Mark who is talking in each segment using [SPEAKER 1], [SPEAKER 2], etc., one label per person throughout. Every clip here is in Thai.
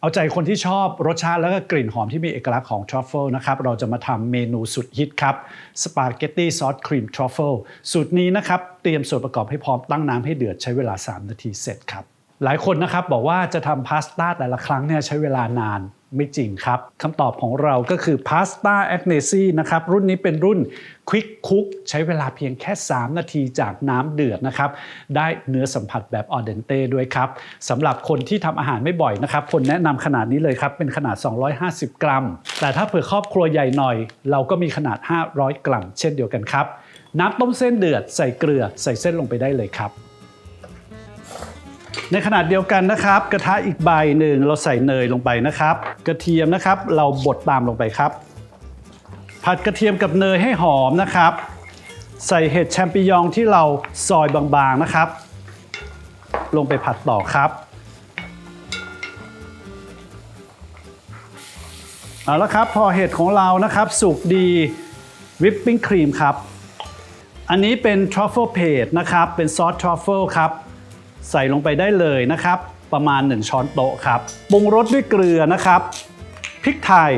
[SPEAKER 1] เอาใจคนที่ชอบรสชาติแล้วก็กลิ่นหอมที่มีเอกลักษณ์ของทรัฟเฟิลนะครับเราจะมาทำเมนูสุดฮิตครับสปาเกตตี้ซอสครีมทรัฟเฟิลสูตรนี้นะครับเตรียมส่วนประกอบให้พร้อมตั้งน้ำให้เดือดใช้เวลา 3 นาทีเสร็จครับ หลายคนนะครับบอกว่าจะทำพาสต้าแต่ละครั้งเนี่ยใช้เวลานานไม่จริงครับคำตอบของเราก็คือพาสต้าแอ n เนซีนะครับ รุ่นนี้เป็นรุ่นควิกคุกใช้เวลาเพียงแค่ 3 นาทีจากน้ำเดือดนะครับ ได้เนื้อสัมผัสแบบออเดนเต้ด้วยครับสำหรับคนที่ทำอาหารไม่บ่อยนะครับ คนแนะนำขนาดนี้เลยครับ เป็นขนาด 250 กรัม แต่ถ้าเผื่อครอบครัวใหญ่หน่อย เราก็มีขนาด 500 กรัม เช่นเดียวกันครับ น้ำต้มเส้นเดือดใส่เกลือใส่เส้นลงไปได้เลยครับ ในขนาดเดียวกันนะครับ กระทะอีกใบหนึ่งเราใส่เนยลงไปนะครับ กระเทียมนะครับ เราบดตามลงไปครับ ผัดกระเทียมกับเนยให้หอมนะครับ ใส่เห็ดแชมปิญองที่เราซอยบางๆนะครับ ลงไปผัดต่อครับเอาละครับพอเห็ดของเรานะครับ สุกดีวิปปิ้งครีมครับ อันนี้เป็นทรัฟเฟิลเพดนะครับ เป็นซอสทรัฟเฟิลครับ ใส่ลงไปได้เลยนะครับ ประมาณ 1 ช้อนโต๊ะครับปรุงรสด้วยเกลือนะครับพริกไทย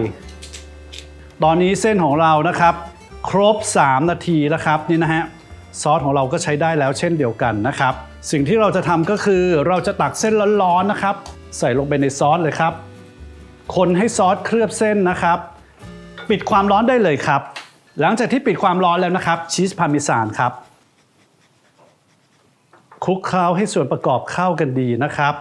[SPEAKER 1] ตอนนี้เส้นของเรานะครับ ครบ 3 นาทีแล้วครับนี่นะฮะซอสของเราก็ใช้ได้แล้วเช่นเดียวกันนะครับ สิ่งที่เราจะทำก็คือเราจะตักเส้นร้อนๆนะครับ ใส่ลงไปในซอสเลยครับ คนให้ซอสเคลือบเส้นนะครับ ปิดความร้อนได้เลยครับ หลังจากที่ปิดความร้อนแล้วนะครับชีสพาร์เมซานครับ คลุกเคล้าให้ส่วนประกอบเข้ากันดีนะครับ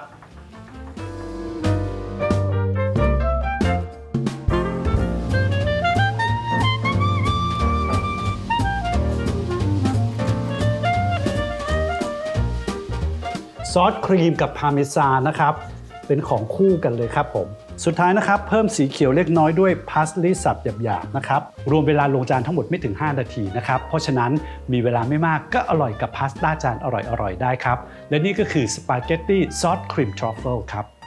[SPEAKER 1] ซอสครีมกับพาเมซานนะครับ เป็นของคู่กันเลยครับผม สุดท้ายนะครับ เพิ่มสีเขียวเล็กน้อยด้วยพาสลีสับหยาบๆนะครับรวมเวลาลงจานทั้งหมดไม่ถึง 5 นาทีนะครับ เพราะฉะนั้นมีเวลาไม่มากก็อร่อยกับพาสต้าจานอร่อยๆ ได้ครับ และนี่ก็คือสปาเกตตี้ซอสครีมทรัฟเฟิลครับ